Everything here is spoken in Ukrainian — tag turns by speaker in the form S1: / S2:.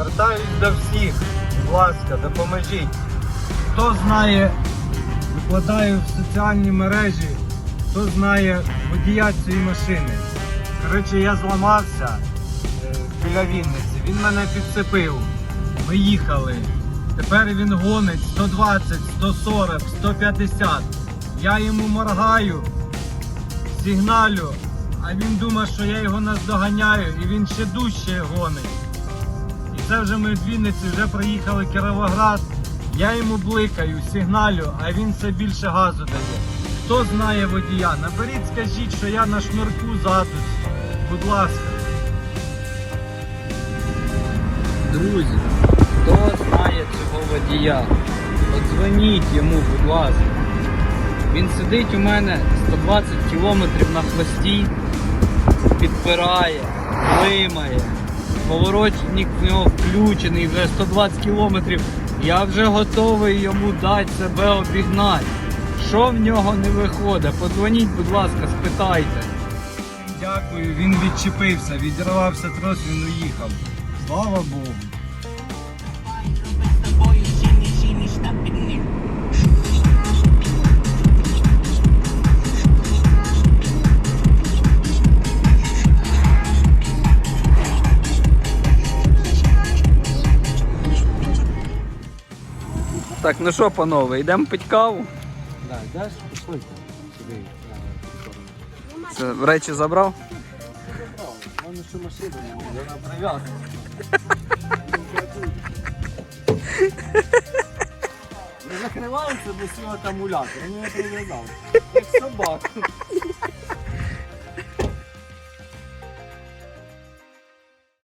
S1: звертаюсь до всіх. Будь ласка, допоможіть. Хто знає, викладаю в соціальні мережі, хто знає водія цієї машини. Коротше, я зламався е, біля Вінниці. Він мене підцепив. Ми їхали. Тепер він гонить 120, 140, 150. Я йому моргаю, сигналю, а він думає, що я його наздоганяю, і він ще дужче гонить. Це вже ми від Вінниці вже проїхали Кіровоград. Я йому бликаю, сигналю, а він все більше газу дає. Хто знає водія? Наберіть, скажіть, що я на шнурку задусь. Будь ласка.
S2: Друзі, хто знає цього водія? Подзвоніть йому, будь ласка. Він сидить у мене 120 кілометрів на хвості, підпирає, блимає. Поворотник в нього включений, вже 120 кілометрів. Я вже готовий йому дати себе обігнати. Що в нього не виходить? Подзвоніть, будь ласка, спитайте.
S1: Дякую, він відчепився, відірвався трос, він уїхав. Слава Богу.
S2: Так, ну що, панове, йдемо пить каву.
S1: Да, даш пішли сюди.
S2: Це речі забрав?
S1: Вон ще машина, вона прив'язана. Не закривався до свого акумулятора, він не прив'язав. Як собака.